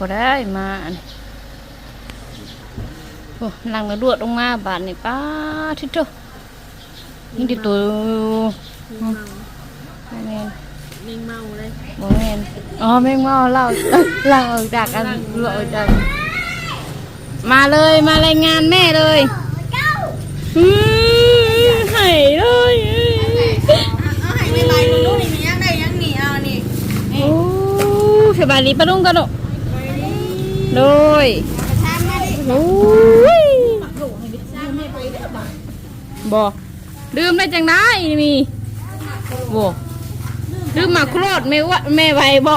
ปานพุ่นรถพอได้มาอันโอ้นั่งแล้วดวดลงมาบาดนี่ป้าทิโตนี่ติตัวบ่แม่นมิงเมาเลยบ่แม่นอ๋อแม่งเมาเล่าล่างออกจากกันเลาะออกจากมาเลยมารายงานแม่เลยอืมให้เลยเอาให้ไม่ไปมึงดูนี่มียังได้ยังนี่เอานี่โอ้สบายดีปะลุงกันลูก โดยทำมาดิโอ้ยบ่ลืมได้จังได้มีบ่ลืมมาโครดแม่ว่าแม่ไวบ่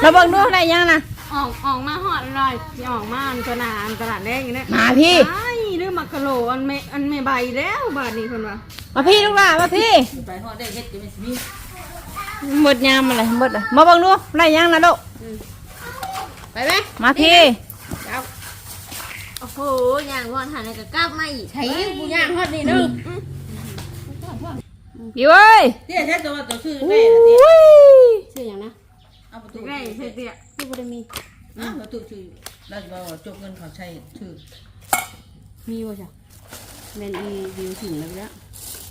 เราเบิ่งดูอะไรยังนะออกออกมาหอดเลยสิออกมาอันตลาดอันตลาดแดงอยู่เนี่ยมาพี่ไอ้ลืมมักกะโหลอันไม่อันไม่ใบแล้วบาทนี้คนว่ามาพี่ลูกหล่ะมาพี่ไปหอดได้เฮ็ดจะไม่มี หมดยามอะไรหมดอะมาเบิ่งดูอะไรยังนะลูกไปไหมมาพี่เอาโอ้โหย่างหอดหันกับกลับมาอีกใช้กูย่างหอดนี่นึงอยู่เอ้ยเตี้ยใช้ตัวตัวชื่ออุ้ได้เหรอเตี้ยยชื่ออย่างนะเอาประตูได้ใช่เตี้ยที่บ่ได้มีอะประตูชื่อเราจะบอกว่าจบเงินเขาใช้ชื่อมีบ่จ้ะแม่นอีวิวถึงแล้วแล้ว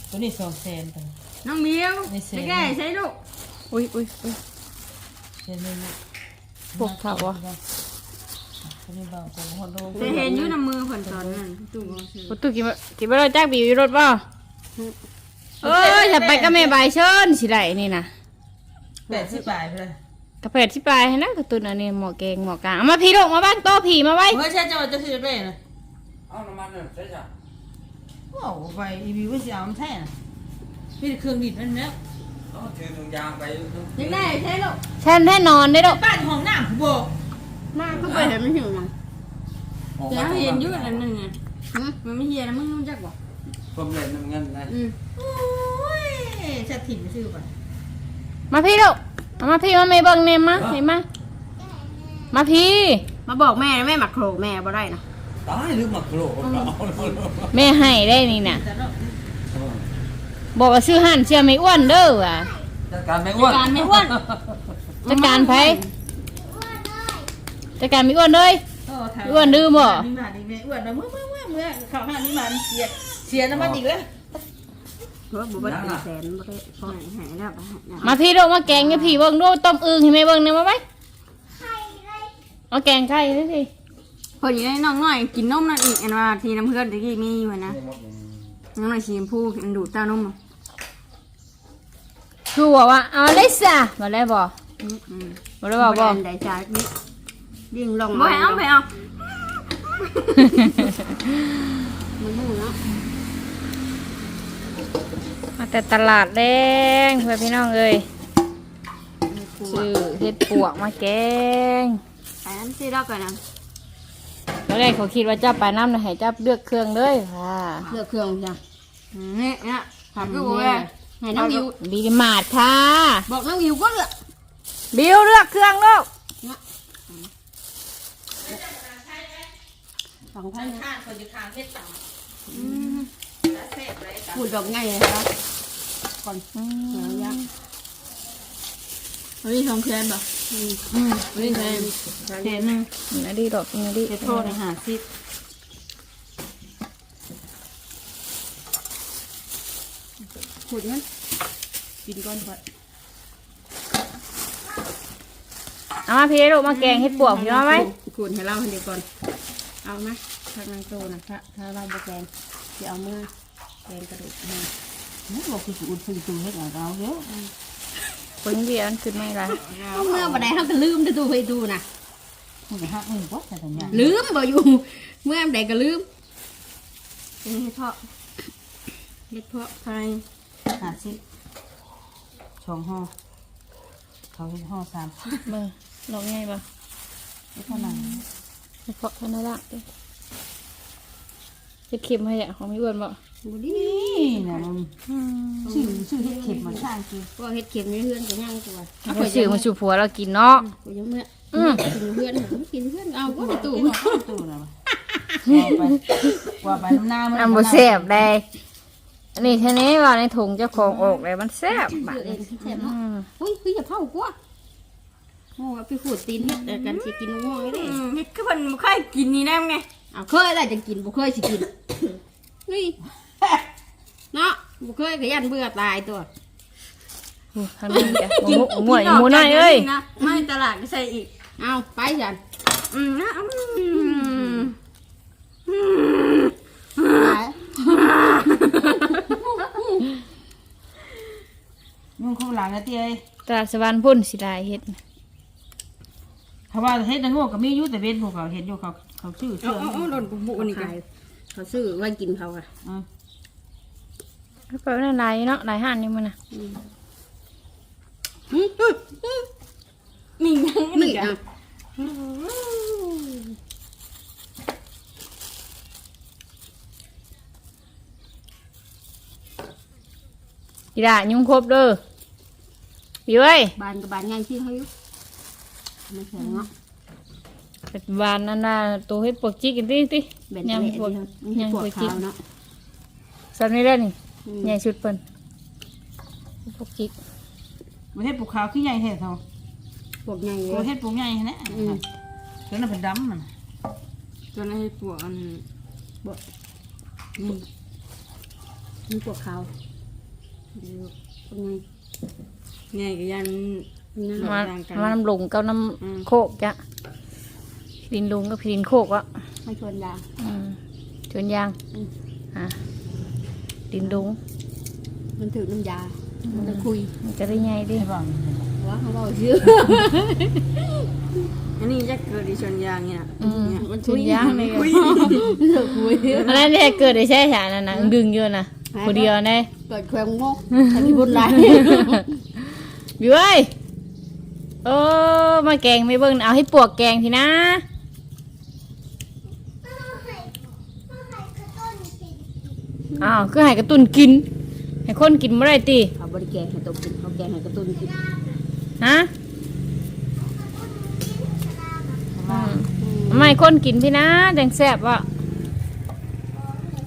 ตัวนี้สองแสนตัวน้องมิวไม่เสียไปแก้ใช่ลูก อุ้ยอุ้ยอุ้ยเสียเงินเนี่ยพวกเขาอะตัวนี้เบาตัวหัวโลจะเห็นอยู่น้ำมือผ่อนตอนนั้นตู้ก็ซื้อประตูกินบ่กินบ่ได้จักบิวอยู่รถบ่เอ้ยถ้าไปก็แม่ใบายเชิญสิได้นี่นะแปดสิบบาทเลยกระเพดที่ปลายให้นะกระตุนอันนี้หมอแกงหมอกลางเอามาพี่ลูกมาบ้านโต๊ะผีมาไว้เฮ้ยใช่จังหวัดจะชื่อได้นะเอาน้ำมันเนี่ยใช่จ้ะว้าวไปอีบีว่าสิเอามันแท้น่ะมีแต่เครื่องดิบนั่นนะเอา ถือถุงยางไปยังได้ใช่ลูกแช่นแน่นอนได้ลูกบ้านห้องน้ำผู้บอกมากก็ไปเห็นมันหิวนะแล้วเห็นอยู่อันนึงอะมันไม่เฮียนะมึงรู้จักบ่ผมเล่นน้ำเงินนะอืมโอ้ยชัดถิ่นชื่อไปมาพี่ลูกเอามาพี่มาไม่เบิ่งเนมมาเห็นมามาพี่ มาบอกแม่นะแม่หมักโครแม่บ่ได้นะตายหรือหมักโลเอาเอาเอาแม่ให้ได้นี่น่ะ แต่เนาะ บอกว่าซื้อหั่นเชื่อไม่อ้วนเด้อว่ะจัดการไม่อ้วนการไม่อ้วนจัดการไผจัดการไม่อ้วนเลยโถามอ้วนดื้อบ่นี่มาดิแม่อ้วนนะเมื่อเมื่อเมื่อเมื่อเข้าห้างนี่มาเสียเสียน้ำมันอีกแล้วเพราะบ่เบิดเป็นแสนบ่ได้พอหายหายแล้วไปหายแล้วมาพี่ลูกมาแกงให้พี่เบิ่งดูต้มอึ่งให้แม่เบิ่งเนี่ยมาไว้มาแกงไข่ด้วยสิพออยู่ได้น้องน้อยกินนมนั่นอีกอันว่าทีน้ำเพื่อนตะกี้มีอยู่นะ น้องน้อยชีมพูมันดูดเต้านมคือบอกว่าเอาได้ซะมาได้บ่อืมอืมบ่ได้บอกบ่ได้จ่ายนี่ยิ่งลงบ่เอาไปเอามันหูเนาะมาแต่ตลาดแดงเพื่อนพี่น้องเอ้ยชื่อเฮ็ดปวกมาแกงอันนั้นสิเราก่อนนะ ตอนแรกเขาคิดว่าเจ้าไปน้ำนะให้เจ้าเลือกเครื่องเลยค่ะเลือกเครื่องจ้ะนี่เนี่ยถามพี่โอ้ยให้น้องวิวบีมาดค่ะ บอกน้องวิวก็เลือกบิวเลือกเครื่องลูกสองพันข้างคนอยู่ข้างเฮ็ดต่างเสพไรต่างพูดดอกไงเลยครับก่อนอืเดี๋ยวมยัง เฮ้ยสองแสนบ่อืมเฮ้ยแสนแสนหนึ่งนาดีดอกนาดีจะโทษในหาซิพูดงั้นกินก่อนก่อนเอามาพี่ลูกมาแกงเฮ็ดปวกพี่มาไหมขูดให้เราให้เดียวก่อน เอาไหมทางนางโตนะถ้าถ้าเราบแกงจะเอามือแกงกระดูกให้นี่บอกคืออุ่นคือตัวเฮ็ดของเราเยอะ ปึ้งเดียวนั่นคือไม่ไรเอาเมื่อวันใดเขาก็ลืมได้ดูไปดูนะมันจะหักมือวัดแต่ตอนนี้ลืมบ่อยู่ เมื่อวันใดก็ลืมเป็นเห็ดเพาะเห็ดเพาะไทยห้าสิบสองห่อเขาเห็นห่อสามเบิ่งลองไงบ่เท่านั้นเฮ็ดเพาะเท่านั้นละเด้อเฮ็ดเค็มให้อะของมีอ้วนบ่ บุดีนี่นะมันชื่อชื่อเฮ็ดเข็มมาสร้างคือพวกเห็ดเข็มในเพื่อนก็ย่างตัวเอาซื้อมาสู่ผัวเรากินเนาะกูยังเมื่ออืมกินเพื่อนผมกินเพื่อนเอาก็ไปตู้ตู้นะว่าไปว่าไปน้ำหน้ามันอันบ่แซ่บได้อันนี้ทีนี้ว่าในถุงเจ้าของออกเลยมันแซ่บเสืบาอดเอนี้งแซ่บเนาะอืมอุ้ยคืออย่าเผากว่าโอ้เอาไปขูดตีนเฮ็ดแต่กันสิกินง่วงเลยเด้อืมนี่คือมันบ่เคยกินนี่แน่ไงเอาเคยอะไรจะกินบ่เคยสิกินนี่ เนาะบ่เคยก็ยันเบื่อตายตัวโอ้ข้างนี้จ้ะหมูหมูหมูน้อยเอ้ยนะไม่ตลาดก็ใส่อีก เอาไปจันอืมนะอืมไปมึงคงหลังนะเตี้ยเอ้ยตลาดสวรรค์พุ่นสิได้เฮ็ดเขาว่าเฮ็ดนางโง่ก็มีอยู่แต่เว้นพวกเขาเห็นอยู่เขาเขาชื่อเอาเชื่อเอาเอาหล่นบุบุนี่ก็เขาซื้อไว้กินเขาค่ะอืม เปิดในไลน์เนาะไลน์ห้านนี่มันน่ะอืมอืมอืมมีหยังนี่นี่อะอะอีด่ายุ่งครบเด้อพี่เอ้ยบานกับบานใหญ่ที่เขาอยู่ไม่ใช่เนาะปัจจุบันนั่นน่ะตัวเฮ็ดปวกจิกกันติติแบนยามเละปวกที่เขาไม่ใช่ยามปปววดกจิกขาวเนาะสันนี้ได้นี่อืม ใหญ่สุดเพิ่นปวกจิกประเทศปลูกขาวขี้ใหญ่แท้เท่าปวดใหญ่เลประยเทศปลูกใหญ่แท้นะอืมเดี๋ยวนั้นเป็นดำมันจนให้ปวดอันบดนี่นี่ปวดขาวเดี๋ยวปวดใหญ่ใหญ่ก็ยัน นั่นมาต่างกันมาน้ำหลงกับน้อืมำโคกจ้ะดินลุงกับดินโคกอะไม่ชวนยา อืมชวนยางอืม อะ ดินลุงมันถือน้ำยา มันจะคุย มันจะได้ไงดิใช่ป่ะว่าเขาบอกชื่ออันนี้จะเกิดดิชนยางเนี่ยอืมมันชวนยางเลยคุยเลิกคุยอันนั้นเนี่ยเกิดได้ใช่ฉานั่นนะดึงเยอะนะหายไปคนเดียวแน่เกิดแควงโมกทำที่บุญไรบิวเอ้ยเออมาแกงไม่เบิ่งนะเอาให้ปวกแกงทีนะ อ้าวคือให้กระตุนกิน ให้คนกินไม่ได้ตีเขาบริแกงให้ตกกินเขาแกงให้กระตุ้นกินฮะอืมไม่คนกินพี่นะแดงแซ่บอะ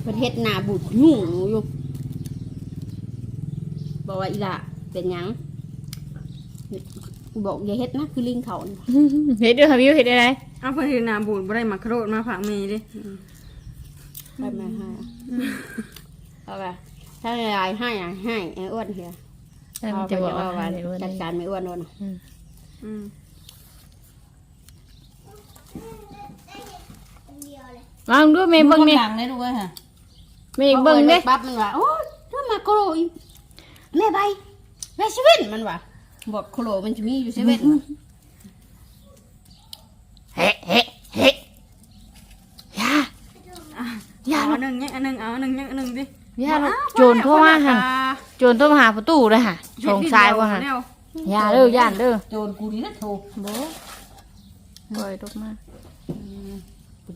ประเทศนาบุตรยุ่งอยู่บอกว่าอีหละเป็นหยังบอกอย่าเฮ็ดนะคือลิงเขานี่เฮ็ดด้วยค่ะบิวเฮ็ดอะไรเอาพอดีนาบูดบ่ได้มาโครดมาผักเมย์ดิไปมาให้อะ เอาไปถ้าอะไรให้อะให้ไอ้อ้วนเฮียอันนั้นเอามันไปจะบอกเอาว่าไปจัดการไม่อ้วนนู่นน่ะอืมมาดูเมย์เบิ่งนี่หลังเลยดูเว้ยฮะเมย์เบิ่งเด้ปั๊บมันว่าโอ้ยถ้ามาโคโลอีแม่ใบแม่ชีวิตมันว่าบอกโคโลมันจะมีอยู่เซเว่นว่ะเฮ้เฮ้เฮ้ยาอย่าเอาอันหนึ่งเนี่ยอันหนึ่งเอาอันหนึ่งเนี่ยอันหนึ่งดิ ยาลูกโจรโทรมาหันโจรโทรมาหาประตูเลยค่ะชงชายว่าหันเร็วยาเด้อย่านเด้อโจรกูนี่นะโทรโบปล่อยลูกมา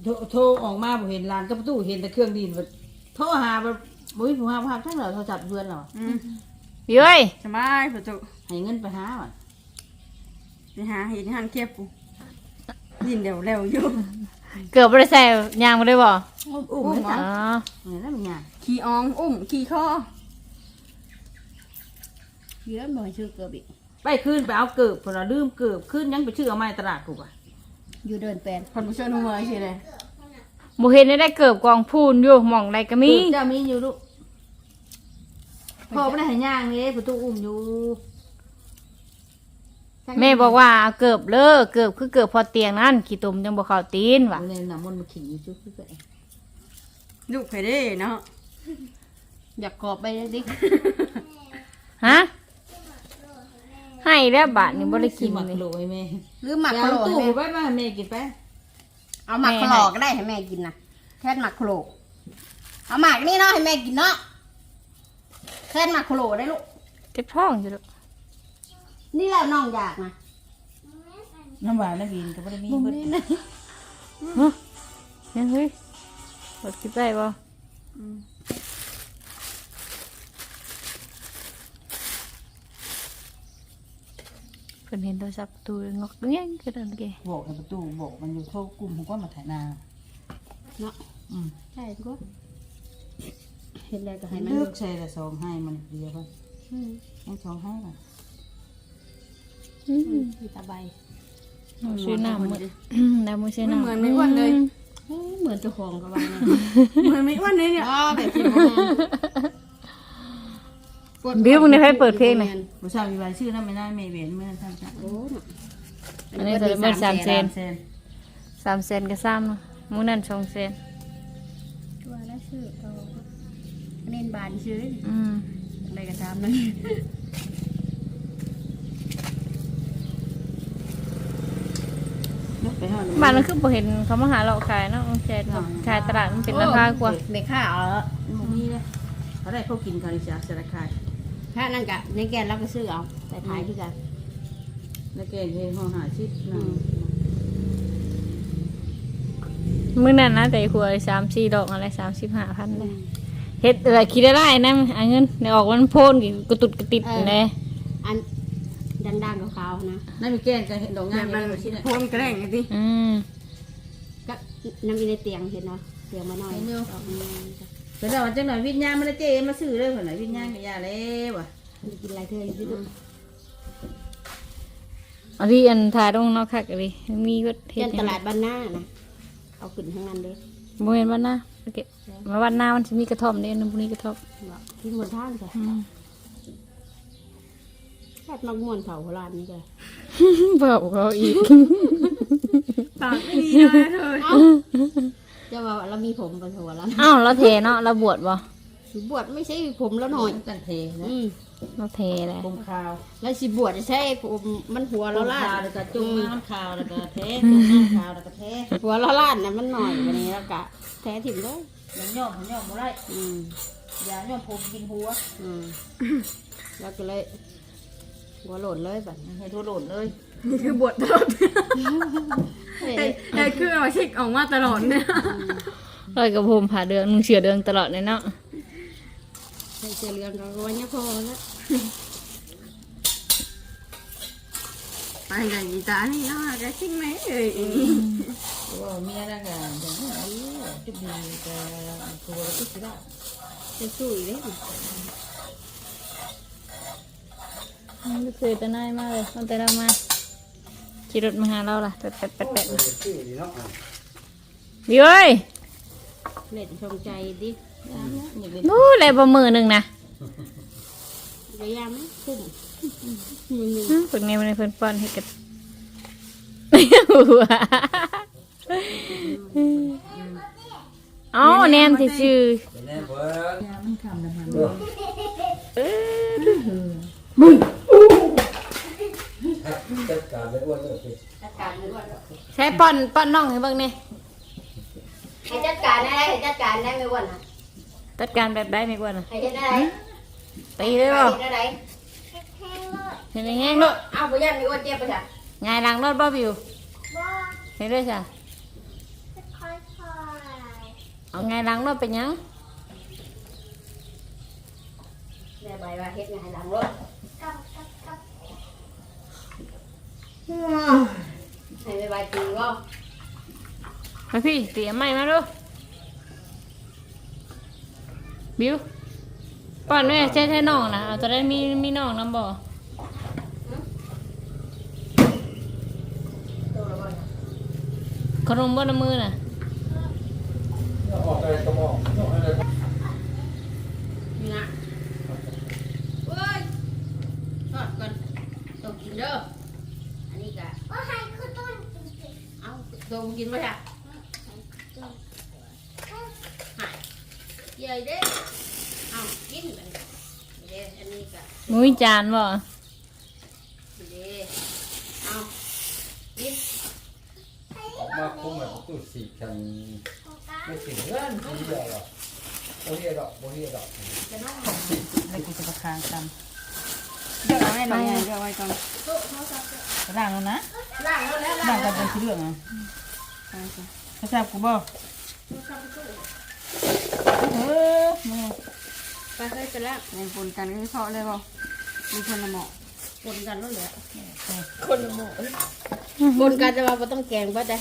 โทรโทรออกมาบ่เห็นลานกับประตูเห็นแต่เครื่องดินบ่โทรหาบ่บ่มีผู้หาภาพทั้งเหล่าโทรศัพท์เพื่อนเหรออืมบิวเอ้ยสบายประตูให้เงินไปหาว่ะไปหาเห็นหันเก็บปูยินเดี๋ยวเร็วอยู่เกือบบ่ได้ใส่ยางบ่ได้บ่ อุ้มอุ้อุ้มมเหรอ๋อเห็นแล้วมันยากขี่อองอุ้มขี่ข้อเยอะหน่อยชื่อเกือบอีกไปคืนไปเอาเกิบพอเราลืมเกิบคืนยังไปชื่อเอาไม้ตลาดกูอะอยู่เดินแปลนคนผู้ช่วยนุ่มเลยใช่ไหมบ่เห็นได้ได้เกือบกองพูนอยู่หม่องใดก็มีเจ้ามีอยู่ลูกพ่อไม่ได้ให้ย่างนี่ประตูอุ้มอยู่แม่บอกว่าเอาเกือบเลิกเกือบคือเกือบพอเตียงนั่นขี้ตุ่มจังบ่เข้าตีนว่ะเลยน้ำมันต์มาขี่อยู่จุ๊บจุ๊บไป ลูกไปได้เนาะอยากกอบไปเลยดิฮะให้แล้วบาทนี่บ่ได้กินหมักเลยโหลให้แม่หรือหมักไปโคโลเอาตู้ให้ไปแม่มาให้แม่กินไปเอาหมักโคโลก็ได้ให้แม่กินนะแค่หมักโคโลเอาหมักนี่เนาะให้แม่กินเนาะแค่หมักโคโลได้ลูกเจ็บท้องอยู่ลูกนี่แหละน้องอยากนะน้ำหวานน้ำบินก็ไม่ได้มีเบิดยังเฮ้ย กดคลิปได้บ่เพิ่นเห็นโทรศัพท์ตู้งอกเงี้ยคือนั่นแกบอกในประตูบอกมันอยู่โทรกลุ่มผมก็มาถ่ายนาเนาะอืมใช่ก็เฮ็ดอะไรก็ให้มันเลือกใส่ละสองให้มันเดียวกันอืมให้สองให้ล่ะมีตาใบเอาซื้อน้ำหมดน้ำมือซื้อน้ำเหมือนไม่อ้วนเลย เอ้ยเหมือนเจ้าของกับว่าเนี่ยเหมือนไม่อ้วนเลยเนี่ยอ๋อแบบที่บ่แม่นบิวมึงได้ให้เปิดเพลงหน่อยผู้ชายมีรายชื่อนั่นไม่ได้ไม่เว้นไม่ได้ท่านจ้ะโอ้น่ะอันนี้จะเป็นสามเซนเซนสามเซนก็ซ้ำเนาะมูนั่นสองเซนตัวแล้วชื่อตัวเน้นบานชื่ออืมอะไรก็ตามนั่น ไปห่อบ้านนั้นคือบ่เห็นเขามาหาเราขายเนาะแจกขายตลาดมันเป็นราคากว่าเด็กข้าเอาแล้วหมูนี่เลยเขาได้เขากินคาริชาสารคายถ้านั่นกะในแกนเราก็ซื้อเอาแต่ขายที่กันแล้วแกงเฮห่อหาชิปนะมื้อนั้นนะแต่หัวสามสี่ดอกอะไรสามสิบห้าพันเลยเฮ็ดอะไรคิดได้นะเอาเงินในออกวันโพนกี่กระตุดกระติดเลยอัน ดังๆขาวๆนะนั่นมีแกงกันเห็นดอกงามมันชิ้นอะพวงกระแดงสิอืมก็น้ำอยู่ในเตียงเห็นเนาะเตียงมาหน่อยแต่เดี๋ยวจังหน่อยวิญญาณมันเจ๊มาซื้อเลยคนไหนวิญญาณกับยาเลยว่ะมันกินอะไรเธออยู่ที่นู่นอันนี้อันถ่ายตรงนอกคักอันนี้มีก็เฮ็ยัดนตลาดบ้านหน้านะเอาขึ้นทั้งนั้นเลยบ่เห็นวันหน้าโอเคมาวันหน้ามันจะมีกระท่อมเด้นึงพวกนี้กระท่อมบอกที่บนท่านจ้ะ อืมแค่มักม่วนเผาโบราณนี่จ้ะเบาเขาอีกปากไม่ดีนะเธอจะว่าเรามีผมเป็นหัวแล้วอ้าวเราเทเนาะเราบวชบ่สิบวชไม่ใช่ผมแล้วหน่อยตั้งเทนะอืมเราเทเลยปมขาว แล้วสิบวชจะใช่ผมมันหัวปเรามลาขาวดแล้วก็จุ่มน้ำขาวแล้วก็เทจุ่มน้ำขาวแล้วก็เทหัวเราลาดน่ะมันหน่อยวันนี้แล้วกะแท้ถิ่มเลยยังย่อมย่อมบ่ได้อืมอย่าย่อมผมกินหัวอืมแล้วก็เลย หัวโหล่นเลยแบบให้ทั่วโหลดเลยคือบทตลอดเฮ้ยแต่คือเอาเช็คออกมาตลอดเนี่ยเรากับผมผ่าเดืองนุ่งเสือเดืองตลอดเลยเนาะใส่เสื้อเหลืองก็วันนี้พอแล้วไปกับกีตาร์นี่เนาะจะชิงไหมเอ่ยว่าเมียนั่นก็อย่างนี้จุดดีก็ตัวก็สิได้จะสู้อีกเลย ลูกเคยแต่นายมากเลยตั้งแต่เรามาขี่รถมาหาเราล่ะแปดแปดแปดแปดบิวเอ้ยเล่นชมใจดินี่เป็นนู้เลยบ่มือหนึ่งนะระยะไหมคุ้มมึงอืมฝึกแนวในเพื่อนป้อนให้กันเอ้าแนมที่ชื่อเป็น แน่เพิ่นยามันคำนะมันจัดการไม่อ้วนเลยสิจัดการเลยว่าใช้ป้อนป้อนน้องให้เบิ่งนี่ให้จัดการได้ให้จัดการได้ไม่วันนะจัดการแบบได้ไหมกว่าน่ะให้จัดได้ตีเลยบ่ให้ได้เห็นแห้งๆลูกเอาไปยันไม่วันเจ็บไปจ้ะไงายหลังรถบ่บิวเห็นด้วยจ้ะเอาไงายหลังรถเป็นหยังแม่ใบว่าเฮ็ดไงหลังรถ ให้แม่ใบตีว่ามาพี่เตรียมไม้มาดูบิวป้อนแม่ใช่ใช่น้องนะเอาจะได้มีมีน้องนำบ่ตัวละบ่ขนมบนมือน่ะออกไรก็มองออกอะไรก็ นี่นะเว้ยทอดก่อนต้องกินเด้ออันนี้กะว่าให้คือต้นเอาตัว กินไหมจ้ะหายใหญ่เด้เอากินไปเด้อันนี้กะมุ้ยจานบ่เด้เอากินออกมาคุ้มแบบตู้สีกันไม่ถึงเงินทีเดียวหรอกโมเฮียดอกโมเฮียดอกเลยกูจะประคางกันเดี๋ยวเอาให้หน่อยเดี๋ยวไว้ก่อนร่างแล้วนะล้างแล้วแล้วร่างกันเป็นเรื่องอะ เขาทราบกูบ่เออแม่ไปเฮ้ยไปแล้วในปนกันก็เพาะเลยบ่มีคนละหมอคนกันแล้วเหลือคนละหมอคนกันจะมาบ่ต้องแกงป่ะแต่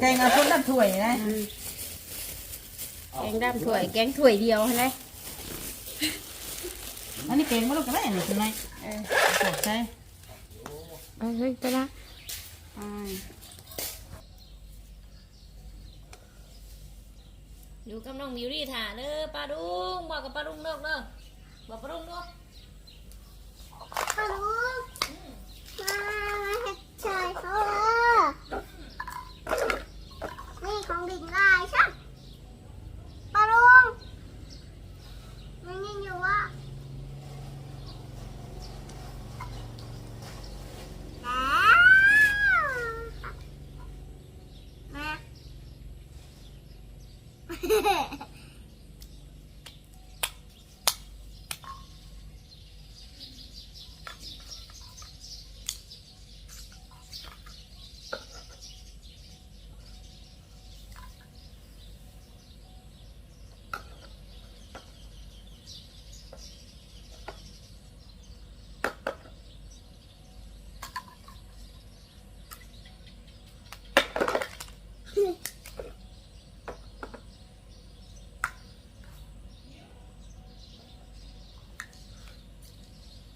แกงเอาคนละถ้วยนะแกงดำถ้วย แกงถ้วยเดียวหั่นเลยอันนี้เก่งบ่ลูกก็ได้นี่เป็นไงเออตกใจเอาเฮ้ยไปละอ่า อยู่กับน้องมิวรี่ถ่าเด้อป้าดุงบอกกับป้าดุงเลิกเด้อบอกป้าดุงเด้อปลาดุงลมาเห็ดชายเขานี่ของดิ่งลายใช่ปลาลุงมันยังอยู่ว่ามา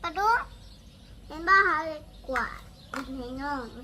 ปลาดุกเห็นบ้าเขาเลยกว่าในน้องไหม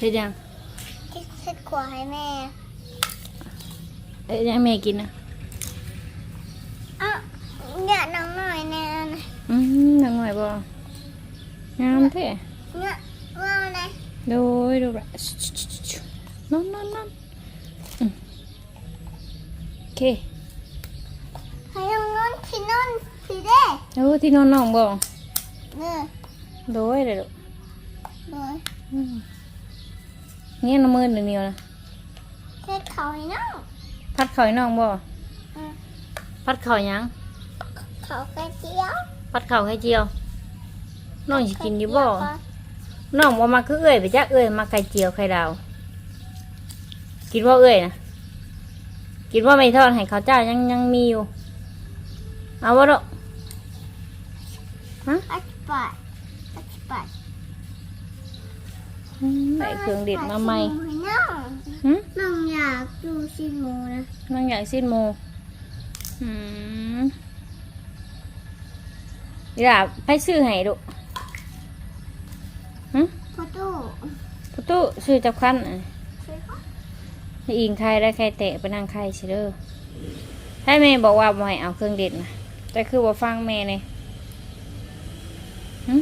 เฮ็ดยังคิดเซ็ตขวาให้แม่เอ้ยยังแม่กินนะเอ้าเนี่ยน้องหน่อยแน่นะอืมนังหน่อยบ่งามแท้เนี่ยว่าอะไรโดยดูแบบนอนนอนนอนอืมโอเคให้น้องนอนที่นอนสีแดงโอ้ที่นอนน้องบ่เนี่ยโดยเลยลูกเลยอืม เนี่ยน้ำมือหนึ่งเดียวนะเซ็ตเขาให้น้องพัดเข่าให้น้องบ่อืมพัดเข่าหยังเขากระเจียวพัดเข่าให้เจียวน้องสิกินอยู่บ่น้องบ่มาคือเอ้ยไปจักเอ้ยมาไข่เจียวไข่ดาว กินว่าเอ้ยนะกินว่าไม่ทอดให้ข้าวเจ้ายังยังมีอยู่ เอาวะลูกอัดปัดอัดปัด อืมได้เครื่องเด็ดมาใหม่ให้น้องหึน้องอยากดูซีโมนะน้องอยากสิ้นโมอืมนี่ล่ะไปซื้อให้ลูกหึพอดูประตูซื้อจับคันอะซื้อเขาให้อิงใครได้ใครเตะไปนั่งใครเชเด้อให้แม่บอกว่าบ่ให้เอาเครื่องเด็ดนะแต่คือว่าฟังแม่เนี่ยหึ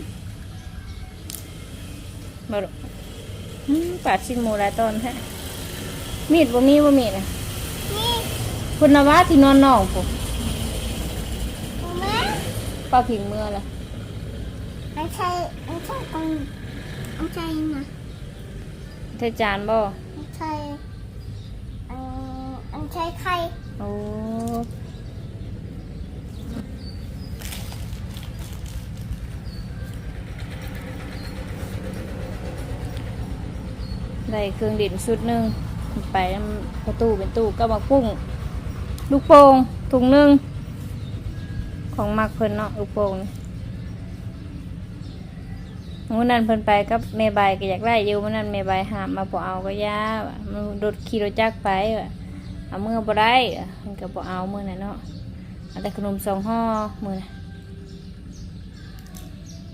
บ่ลูกหึ ปาดชิ้นหมูหลายตอนแท้มีดบ่มีบ่มีดนะนี่คุณนวะที่นอนนองผมดูแม่ป้าพิงเมื่อละไม่ใช่ไม่ใช่ตรงไม่ใช่นะเธอจานบ่ไม่ใช่อันอันใช่ใครโอ้ ได้เครื่องดินชุดหนึ่งไปประตูเป็นตู้ก็มากุ้ง ลูกโป่งถุงหนึ่งของมักเพิ่นเนาะลูกโป่งมื้อนั้นเพิ่นไปกับแม่ใบายก็อยากได้อยู่มื้อนั้นแม่ใบายหามมาบ่เอาก็ย่าว่ะมันรถขี่รถจักรไปเอาเมื่อบ่ได้ว่ะเพิ่นก็บ่เอามื้อนั้นเนาะเอาแต่ขนมสองห่อมื้อนั้น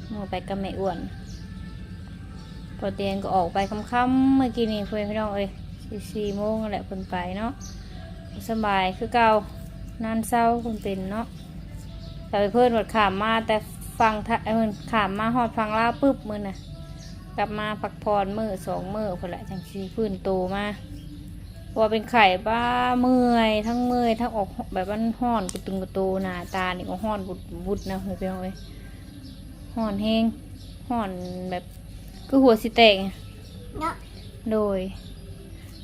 เอไปกับแม่อ้วน อเตียงก็ออกไปค่ำๆเมื่อกี้นี่เพื่อนพี่น้องเอ้ยสี่สี่โมงนั่นแหละเพิ่นไปเนาะสบายคือเก่านานเศร้าเพิ่นเป็นเนาะแต่เพื่อนหมดขามมาแต่ฟังทะเอิ้นขามมาฮอดฟังล่าปุ๊บมือน่ะกลับมาพักผ่อนมือสองมือพุ่นละจังสิฟื้นโตมาว่าเป็นไข่บ้าเมื่อยทั้งเมื่อยทั้งออกแบบมันห้อนกระตุงกระโตหนาตานี่ก็ห้อนบุดบุดนะเพื่อนพี่น้องเอ้ยห้อนแห้งห้อนแบบ คือหัวสิแตกไงเนาะโดย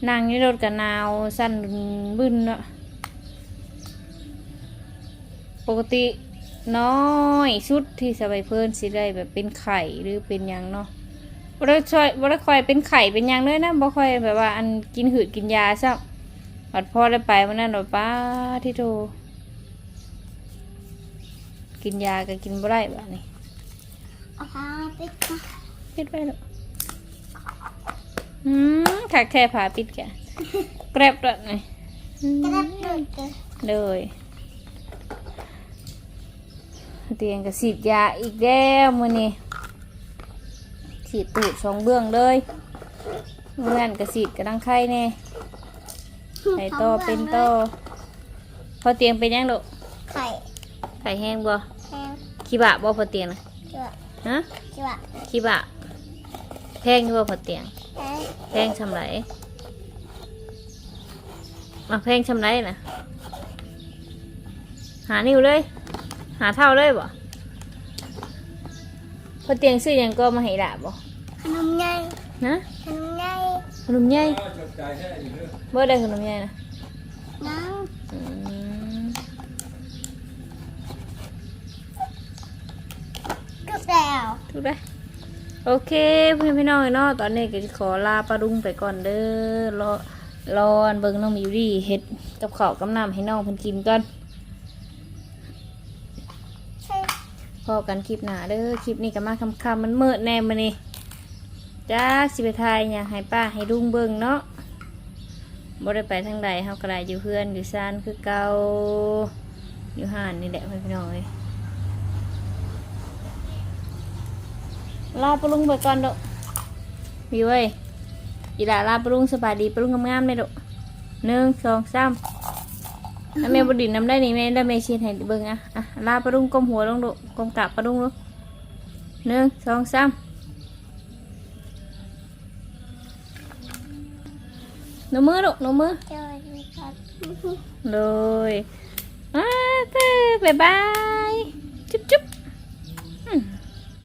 นางนี่รถกับนาวสั้นบึ้นเนาะปกติน้อยสุดที่สบายเพิ่นสิได้แบบเป็นไข่หรือเป็นหยังเนาะบ่ได้ช่วยบ่ได้ค่อยเป็นไข่เป็นหยังเลยนะบ่ค่อยแบบว่าอันกินหืดกินยาซะบัดพอได้ไปวันนั้นดอกป้าที่โทกินยาก็กินบ่ได้แบบนี้เอาผ้าปิดก่อน ปิดไว้ลูกอืมถักแค่ผาปิดแกแกรบด้วยไงอืมกระดับดูดเลยเลยเตียงก็ฉีดยาอีกแล้วมือนี้ฉีดตูดสองเบื้องเลยเมื่อนก็ฉีดกระดังไข่แน่ไข่โตอเป็นโตอพอเตียงเป็นยังลูกไข่ไข่แห้งบ่แห้งขี้บะบ่พอเตียงนะเจือฮะเจือขี้บะ แพงอยู่บ่พอเตียงแห้งแพงชำไรมาแพงชำไรนะหานิ้วเลย หาเท่าเลยบ่พอเตียงซื้อหยังก็มาให้ดาบ่ขนมใหญ่นะขนมใหญ่ขนมใหญ่จบใจแค่อยู่เด้อ Ừ. เบ่ได้ขนมใหญ่นะน้องอืมกระเป๋าถูกได้ โอเคเพื่อนพี่น้องเนาะตอนนี้ก็สิขอลาปลาดุงไปก่อนเด้อรอรอนเบิ่งน้องมิวดี้เฮ็ดกับข้าวกับน้ำให้น้องเพิ่นกินก่อนพอกันคลิปหน้าเด้อคลิปนี้ก็มาคำคำๆมันมืดแน่มานี่จ้าสิไปทายอยากให้ป้าให้ลุงเบิ่งเนาะบ่ได้ไปทางใดเฮาก็ไดอยู่เพื่อนอยู่ซานคือเก่าอยู่ห้านนี่แหละเพื่อนพี่น้องเอ้ย ลาปะลุงไปก่อนเด้อพี่เว้ยอีหลาลาปะลุงสบายดีปะลุงงามๆเลยเด้อหนึ่งสองสามถ้าแม่บดินน้ำได้นี่แม่ได้แม่ชีนให้เบิ่งอะอะลาปะลุงก้มหัวลงดูก้มกราบปะลุงดูหนึ่งสองสามหนูมือลูกหนูมือเจอดีครับเลยอ่าเต้บ๊ายบาย จุ๊บจุ๊บ